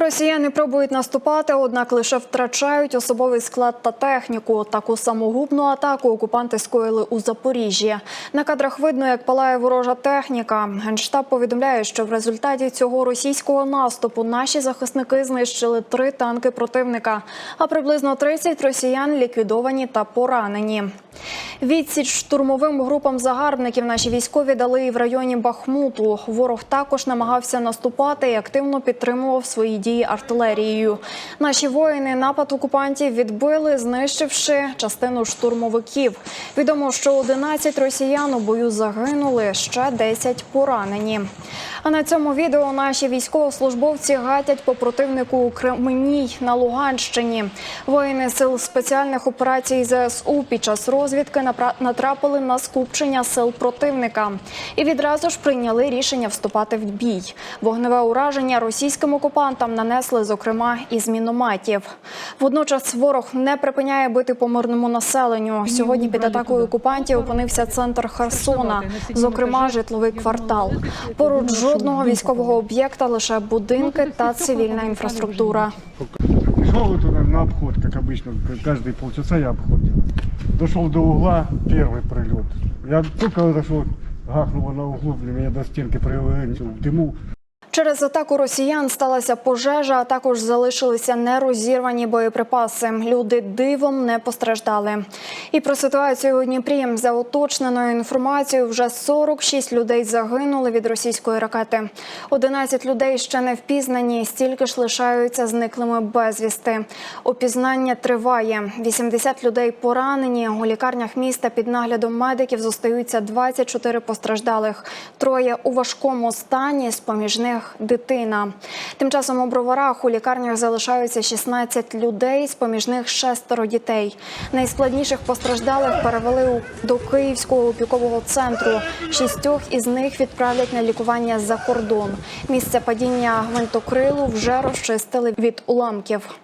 Росіяни пробують наступати, однак лише втрачають особовий склад та техніку. Таку самогубну атаку окупанти скоїли у Запоріжжі. На кадрах видно, як палає ворожа техніка. Генштаб повідомляє, що в результаті цього російського наступу наші захисники знищили три танки противника, а приблизно 30 росіян ліквідовані та поранені. Відсіч штурмовим групам загарбників наші військові дали і в районі Бахмуту. Ворог також намагався наступати і активно підтримував свої дії артилерією. Наші воїни напад окупантів відбили, знищивши частину штурмовиків. Відомо, що 11 росіян у бою загинули, ще 10 поранені. А на цьому відео наші військовослужбовці гатять по противнику у Кременній на Луганщині. Воїни сил спеціальних операцій ЗСУ під час розвідки напра- натрапили на скупчення сил противника і відразу ж прийняли рішення вступати в бій. Вогневе ураження російським окупантам нанесли, зокрема, із мінометів. Водночас ворог не припиняє бити по мирному населенню. Сьогодні під атакою окупантів опинився центр Херсона, зокрема житловий квартал. Поруч жодного військового об'єкта, лише будинки та цивільна інфраструктура. Шел вот туда на обход, как обычно, к- каждые полчаса я обходил. Дошел до угла, первый прилет. Я только зашел, гахнуло на углу, блин, меня до стенки привели, в дыму. Через атаку росіян сталася пожежа, а також залишилися нерозірвані боєприпаси. Люди дивом не постраждали. І про ситуацію у Дніпрі за уточненою інформацією вже 46 людей загинули від російської ракети. 11 людей ще не впізнані, стільки ж лишаються зниклими безвісти. Опізнання триває. 80 людей поранені. У лікарнях міста під наглядом медиків зостаються 24 постраждалих. Троє у важкому стані, з поміж них дитина. Тим часом у броварах у лікарнях залишаються 16 людей, з поміж них шестеро дітей. Найскладніших постраждалих перевели до Київського опікового центру. Шістьох із них відправлять на лікування за кордон. Місце падіння гвинтокрилу вже розчистили від уламків.